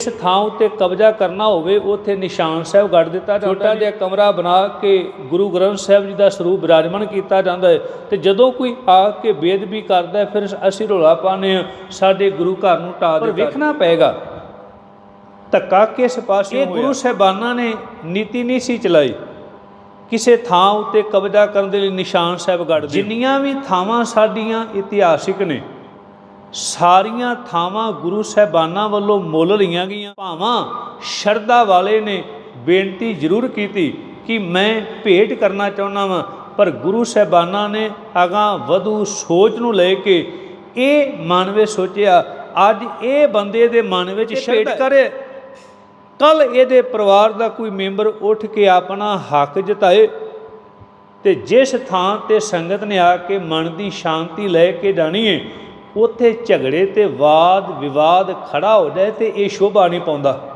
ਇਸ ਥਾਂ ਉੱਤੇ ਕਬਜ਼ਾ ਕਰਨਾ ਹੋਵੇ ਉੱਥੇ ਨਿਸ਼ਾਨ ਸਾਹਿਬ ਗੱਡ ਦਿੱਤਾ ਜਾਂਦਾ ਛੋਟਾ ਜਿਹਾ ਕਮਰਾ ਬਣਾ ਕੇ ਗੁਰੂ ਗ੍ਰੰਥ ਸਾਹਿਬ ਜੀ ਦਾ ਸਰੂਪ ਬਿਰਾਜਮਾਨ ਕੀਤਾ ਜਾਂਦਾ ਹੈ ਤੇ ਜਦੋਂ ਕੋਈ ਆ ਕੇ ਬੇਦਬੀ ਕਰਦਾ ਫਿਰ ਅਸੀਂ ਰੋਲਾ ਪਾਉਂਦੇ ਹਾਂ ਸਾਡੇ ਗੁਰੂ ਘਰ ਨੂੰ ਢਾ ਦਿੱਤਾ। ਪਰ ਵੇਖਣਾ ਪਏਗਾ ਧੱਕਾ ਕਿਸ ਪਾਸੇ ਇਹ ਗੁਰੂ ਸਾਹਿਬਾਨਾਂ ਨੇ ਨੀਤੀ ਨਹੀਂ ਸੀ ਚਲਾਈ। ਕਿਸੇ ਥਾਂ ਉੱਤੇ ਕਬਜ਼ਾ ਕਰਨ ਦੇ ਲਈ ਨਿਸ਼ਾਨ ਸਾਹਿਬ ਗੱਡ ਦਿੱਤੇ। ਜਿੰਨੀਆਂ ਵੀ ਥਾਵਾਂ ਸਾਡੀਆਂ ਇਤਿਹਾਸਿਕ ਨੇ ਸਾਰੀਆਂ ਥਾਵਾਂ ਗੁਰੂ ਸਾਹਿਬਾਨਾਂ ਵੱਲੋਂ ਮੁੱਲ ਲਈਆਂ ਗਈਆਂ। ਭਾਵਾਂ ਸ਼ਰਧਾ ਵਾਲੇ ਨੇ ਬੇਨਤੀ ਜ਼ਰੂਰ ਕੀਤੀ ਕਿ ਮੈਂ ਭੇਟ ਕਰਨਾ ਚਾਹੁੰਦਾ ਵਾਂ ਪਰ ਗੁਰੂ ਸਾਹਿਬਾਨਾਂ ਨੇ ਅਗਾਂ ਵਧੂ ਸੋਚ ਨੂੰ ਲੈ ਕੇ ਇਹ ਮਨ ਵਿੱਚ ਸੋਚਿਆ ਅੱਜ ਇਹ ਬੰਦੇ ਦੇ ਮਨ ਵਿੱਚ ਭੇਟ ਕਰੇ। ਕੱਲ ਇਹਦੇ ਪਰਿਵਾਰ ਦਾ ਕੋਈ ਮੈਂਬਰ ਉੱਠ ਕੇ ਆਪਣਾ ਹੱਕ ਜਤਾਏ ਤੇ ਜਿਸ ਥਾਂ ਤੇ ਸੰਗਤ ਨੇ ਆ ਕੇ ਮਨ ਦੀ ਸ਼ਾਂਤੀ ਲੈ ਕੇ ਜਾਣੀ ਹੈ ਉੱਥੇ ਝਗੜੇ ਤੇ ਵਾਦ ਵਿਵਾਦ ਖੜਾ ਹੋ ਜਾਏ ਤੇ ਇਹ ਸ਼ੋਭਾ ਨਹੀਂ ਪਾਉਂਦਾ।